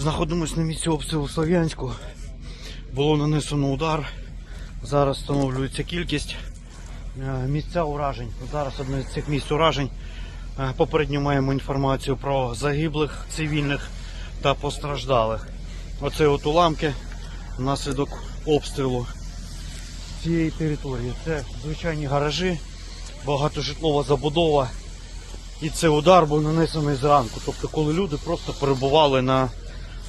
знаходимося на місці обстрілу Слов'янську. Було нанесено удар. Зараз встановлюється кількість е, місця уражень. Зараз одне з цих місць уражень. Е, Попередньо маємо інформацію про загиблих цивільних та постраждалих. Оце от уламки внаслідок обстрілу цієї території. Це звичайні гаражі, багатожитлова забудова. І це удар був нанесений зранку. Тобто, коли люди просто перебували на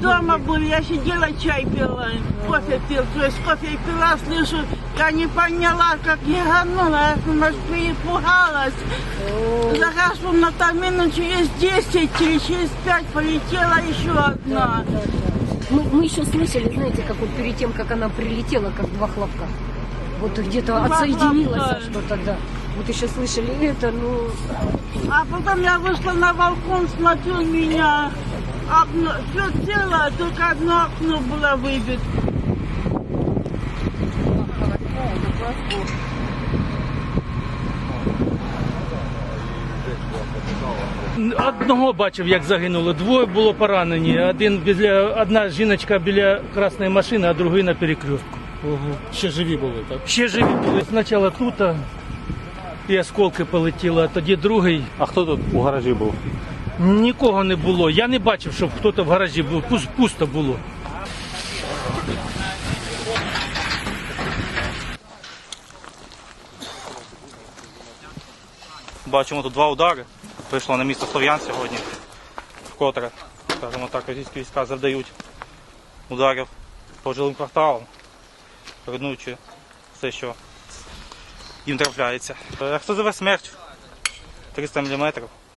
Дома был, я сидела, чай пила, кофе пил, то есть кофе пила, слышу, я не поняла, как ебанула, я может, перепугалась. Загашла на там минут через 10 или через 5 полетела еще одна. Мы, мы еще слышали, знаете, как вот перед тем, как она прилетела, как два хлопка. Вот где-то отсоединилось что-то, да. Вот еще слышали это, ну, А потом я вышла на балкон, смотрю, меня окно, все целое, только одно окно было выбито. Одного бачив, як загинуло. Двоє було поранені. Один біля одна жіночка біля красної машини, а другий на перекрестку. Ще живі були, так? Ще живі були. Спочатку тут і осколки полетіли, а тоді другий. А хто тут у гаражі був? Нікого не було. Я не бачив, щоб хтось в гаражі був. Пусто було. Бачимо тут два удари. Прийшло на місто Слов'ян сьогодні. Вкотре, скажімо так, російські війська завдають ударів по жилим кварталам, руйнуючи все, що їм трапляється. Е, Хто живе смерть? 300 мм.